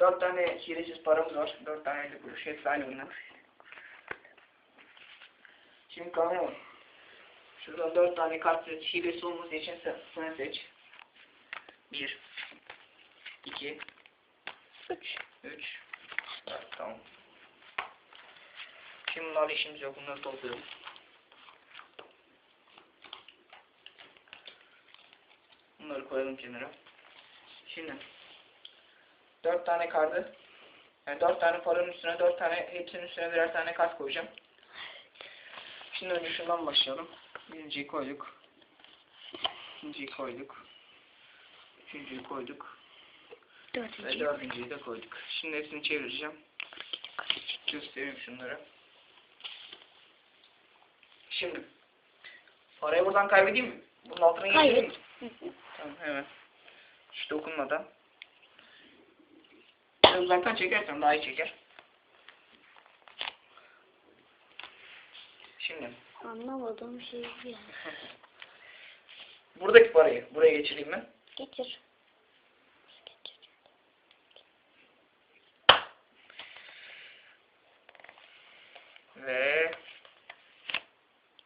Dört tane hilesiz paramız var. Dört tane elli kuruş. Hepsi aynı bunlar. Şimdi kalan Şuradan dört tane kart seç. Hilesi olması için sen, sen seç. Bir. iki, Üç. Üç. Evet, tamam. Şimdi bunlarla işimiz yok. Bunları topluyorum. Bunları koyalım kenara. Şimdi dört tane kartı yani dört tane paranın üstüne dört tane hepsinin üstüne birer tane kart koyacağım. Şimdi önce şundan başlayalım. Birinciyi koyduk. İkinciyi koyduk. Üçüncüyü koyduk. Ve Dördüncü. dördüncüyü de koyduk. Şimdi hepsini çevireceğim. Göstereyim şunları. Şimdi parayı buradan kaybedeyim mi? Bunun altına geçireyim mi? Tamam hemen. Hiç dokunmadan. Biraz uzaktan çekersen daha iyi çeker. Şimdi Anlamadığım şey yani. buradaki parayı buraya geçireyim mi? Getir. Ve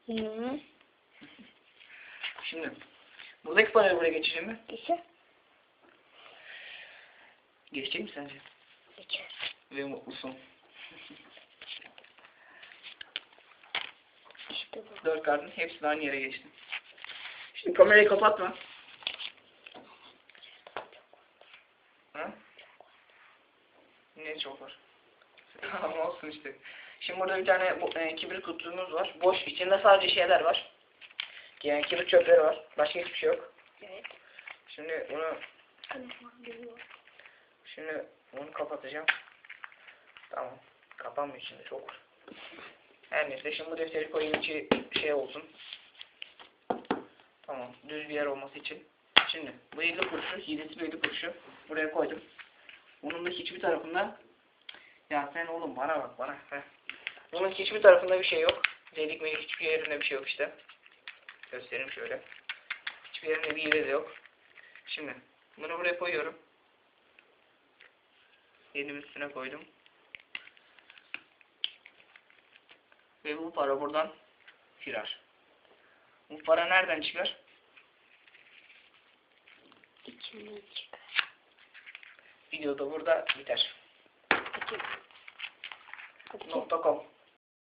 Hı. şimdi buradaki parayı buraya geçireyim mi? Geçir. Geçecek mi sence? Ve mutlusun. İşte bu. Dört kartın hepsi de aynı yere geçti. Şimdi kamerayı kapatma. Ha? Ne çok var. Tamam olsun işte. Şimdi burada bir tane bu, e, kibrit kutumuz var. Boş. içinde sadece şeyler var. Yani kibrit çöpleri var. Başka hiçbir şey yok. Evet. Şimdi bunu Telefon geliyor. Şimdi bunu kapatacağım. Tamam. Kapanmıyor şimdi çok. Her neyse şimdi bu defteri koyayım içi şey olsun. Tamam. Düz bir yer olması için. Şimdi bu 50 kuruşu, hilesi bir 50 kuruşu buraya koydum. Bunun da hiçbir tarafında ya sen oğlum bana bak bana. Heh. Bunun hiçbir tarafında bir şey yok. Delik melik hiçbir yerinde bir şey yok işte. Göstereyim şöyle. Hiçbir yerinde bir yeri de yok. Şimdi bunu buraya koyuyorum. Elimin üstüne koydum. Ve bu para buradan firar. Bu para nereden çıkar? İçinden çıkar. Video da burada biter. Peki. Nokta com.